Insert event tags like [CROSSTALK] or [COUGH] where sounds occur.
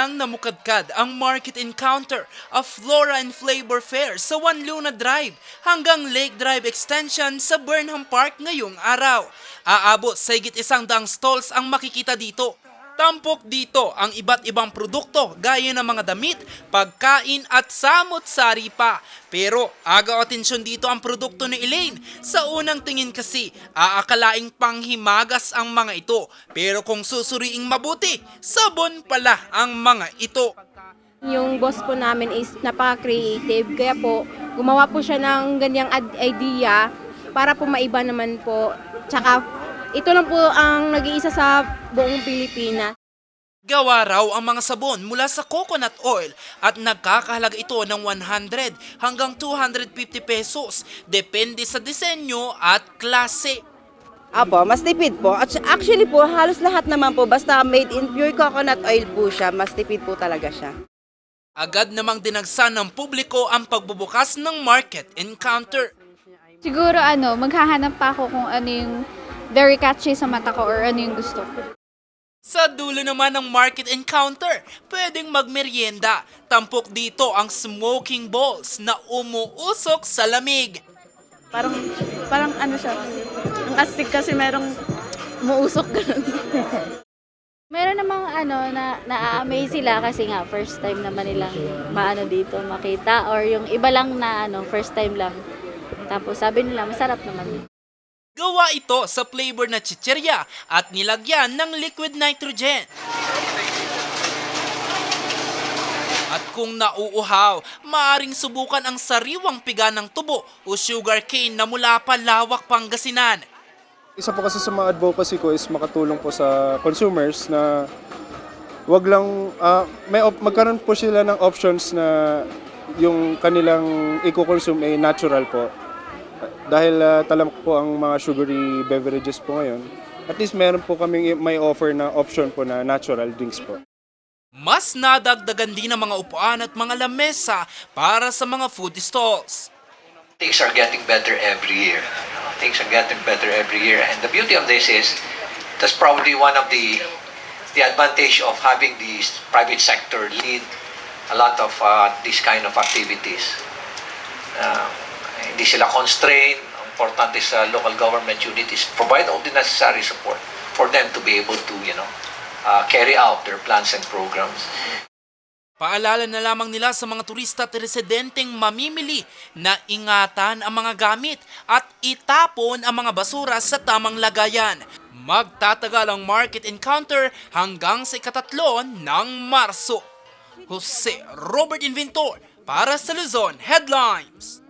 nang namukadkad ang Market Encounter of Flora and Flavor Fair sa One Luna Drive hanggang Lake Drive Extension sa Burnham Park ngayong araw. Aabot sa higit isang daang stalls ang makikita dito. Tampok dito ang iba't ibang produkto gaya ng mga damit, pagkain at samot-sari pa. Pero agaw atensyon dito ang produkto ni Elaine. Sa unang tingin kasi, aakalaing panghimagas ang mga ito. Pero kung susuriing mabuti, sabon pala ang mga ito. Yung boss po namin is napaka-creative, kaya po gumawa po siya ng ganyang idea para po maiba naman po. Tsaka ito lang po ang nag-iisa sa buong Pilipinas. Gawa raw ang mga sabon mula sa coconut oil at nagkakahalaga ito ng 100 hanggang 250 pesos. Depende sa disenyo at klase. Apo, mas tipid po. At actually po, halos lahat naman po, basta made in pure coconut oil po siya, mas tipid po talaga siya. Agad namang dinagsan ng publiko ang pagbubukas ng market encounter. Siguro ano, maghahanap pa ako kung ano yung very catchy sa mata ko or ano yung gusto ko. Sa dulo naman ng market encounter, pwedeng magmeryenda. Tampok dito ang smoking balls na umuusok sa lamig. Parang, parang ano siya, ang astig kasi merong muusok ganun. [LAUGHS] Meron namang ano na na-amaze sila kasi nga first time naman nilang maano dito makita or yung iba lang na ano first time lang. Tapos sabi nila masarap naman. Gawa ito sa flavor na chicherya at nilagyan ng liquid nitrogen. At kung nauuhaw, maaring subukan ang sariwang piga ng tubo o sugar cane na mula pa Lawak, Pangasinan. Isa po kasi sa mga advocacy ko is makatulong po sa consumers na wag lang ah, may op- magkaroon po sila ng options na yung kanilang i-consume ay natural po. Dahil uh, talam po ang mga sugary beverages po ngayon, at least meron po kaming may offer na option po na natural drinks po. Mas nadagdagan din ang mga upuan at mga lamesa para sa mga food stalls. things are getting better every year. Things are getting better every year, and the beauty of this is that's probably one of the the advantage of having the private sector lead a lot of uh, these kind of activities. Uh, hindi sila constrained. Ang Important is uh, local government unities provide all the necessary support for them to be able to, you know, uh, carry out their plans and programs. Paalala na lamang nila sa mga turista at residenteng mamimili na ingatan ang mga gamit at itapon ang mga basura sa tamang lagayan. Magtatagal ang market encounter hanggang sa ikatatlo ng Marso. Jose Robert Inventor para sa Luzon Headlines.